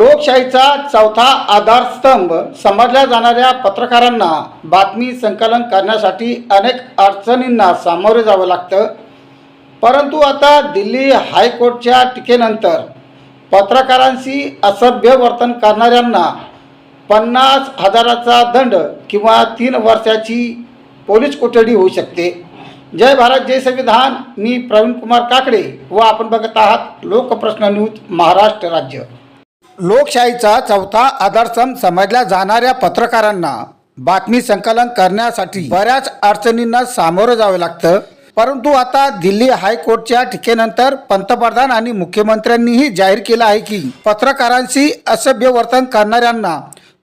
लोकशाहीचा चौथा आधारस्तंभ समजल्या जाणाऱ्या पत्रकारांना बातमी संकलन करण्यासाठी अनेक अडचणींना सामोरे जावं लागतं. परंतु आता दिल्ली हायकोर्टच्या टीकेनंतर पत्रकारांशी असभ्य वर्तन करणाऱ्यांना पन्नास हजाराचा दंड किंवा तीन वर्षाची पोलीस कोठडी होऊ शकते. जय भारत जय संविधान. मी प्रवीण कुमार काकडे व आपण बघत आहात लोकप्रश्न न्यूज महाराष्ट्र राज्य. लोकशाहीचा चौथा आधारस्तंभ समजल्या जाणाऱ्या पत्रकारांना बातमी संकलन करण्यासाठी बऱ्याच अडचणींना सामोरं जावं लागतं. परंतु आता दिल्ली हायकोर्टच्या टीकेनंतर पंतप्रधान आणि मुख्यमंत्र्यांनीही जाहीर केलं आहे की पत्रकारांशी असभ्य वर्तन करणाऱ्यांना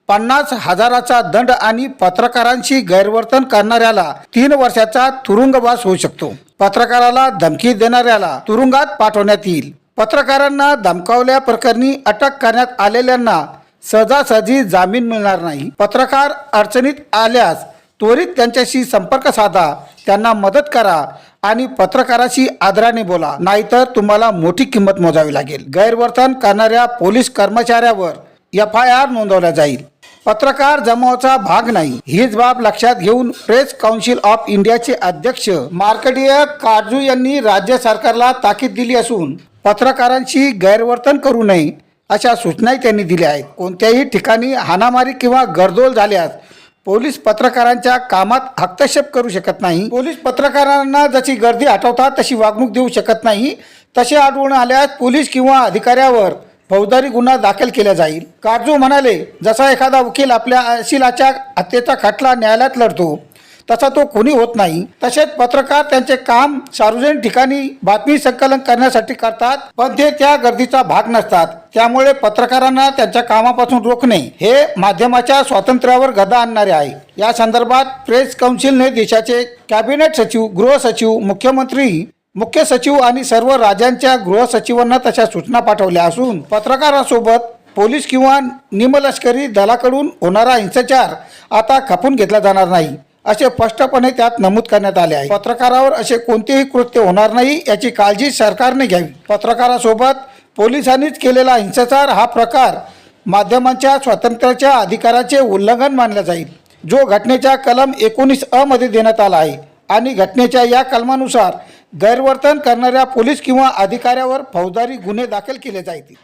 पन्नास हजाराचा दंड आणि पत्रकारांशी गैरवर्तन करणाऱ्याला तीन वर्षाचा तुरुंगवास होऊ शकतो. पत्रकाराला धमकी देणाऱ्याला तुरुंगात पाठवण्यात येईल. पत्रकारांना धमकावल्या प्रकरणी अटक करण्यात आलेल्यांना सहजासहजी जामीन मिळणार नाही. पत्रकार अडचणीत आल्यास त्वरित त्यांच्याशी संपर्क साधा त्यांना मदत करा आणि पत्रकाराशी आदराने बोला. नाहीतर तुम्हाला मोठी किंमत मोजावी लागेल. गैरवर्तन करणाऱ्या पोलीस कर्मचाऱ्यावर एफ आय आर नोंदवला जाईल. पत्रकार जमावाचा भाग नाही. हीच बाब लक्षात घेऊन प्रेस काउन्सिल ऑफ इंडियाचे अध्यक्ष मार्कडिय काजू यांनी राज्य सरकारला ताकीद दिली असून पत्रकारांशी गैरवर्तन करू नये अशा सूचनाही त्यांनी दिल्या आहेत. कोणत्याही ठिकाणी हाणामारी किंवा गर्दोल झाल्यास पोलीस पत्रकारांच्या कामात हस्तक्षेप करू शकत नाही. पोलीस पत्रकारांना जशी गर्दी हटवतात तशी वागणूक देऊ शकत नाही. तसे आढळून आल्यास पोलीस किंवा अधिकाऱ्यावर फौजदारी गुन्हा दाखल केला जाईल. काजू म्हणाले जसा एखादा वकील आपल्या अशिलाच्या हत्येचा खटला न्यायालयात लढतो तसा तो कोणी होत नाही. तसेच पत्रकार त्यांचे काम सार्वजनिक ठिकाणी बातमी संकलन करण्यासाठी करतात पण ते त्या गर्दीचा भाग नसतात. त्यामुळे पत्रकारांना त्यांच्या कामापासून रोखणे हे माध्यमाच्या स्वातंत्र्यावर गदा आणणारे आहे. या संदर्भात प्रेस काउन्सिलने देशाचे कॅबिनेट सचिव गृहसचिव मुख्यमंत्री मुख्य सचिव आणि सर्व राज्यांच्या गृहसचिवांना तशा सूचना पाठवल्या असून पत्रकारासोबत पोलीस किंवा निमलष्करी दलाकडून होणारा हिंसाचार आता खपून घेतला जाणार नाही. असे स्पष्टपणे त्यात नमूद करण्यात आले आहे. पत्रकारावर असे कोणतेही कृत्य होणार नाही याची काळजी सरकारने घ्यावी. पत्रकारासोबत पोलिसांनीच केलेला हिंसाचार हा प्रकार माध्यमांच्या स्वातंत्र्याच्या अधिकाराचे उल्लंघन मानला जाईल. जो घटनेच्या कलम एकोणीस अ मध्ये देण्यात आला आहे आणि घटनेच्या या कलमानुसार गैरवर्तन करणाऱ्या पोलीस किंवा अधिकाऱ्यावर फौजदारी गुन्हे दाखल केले जातील.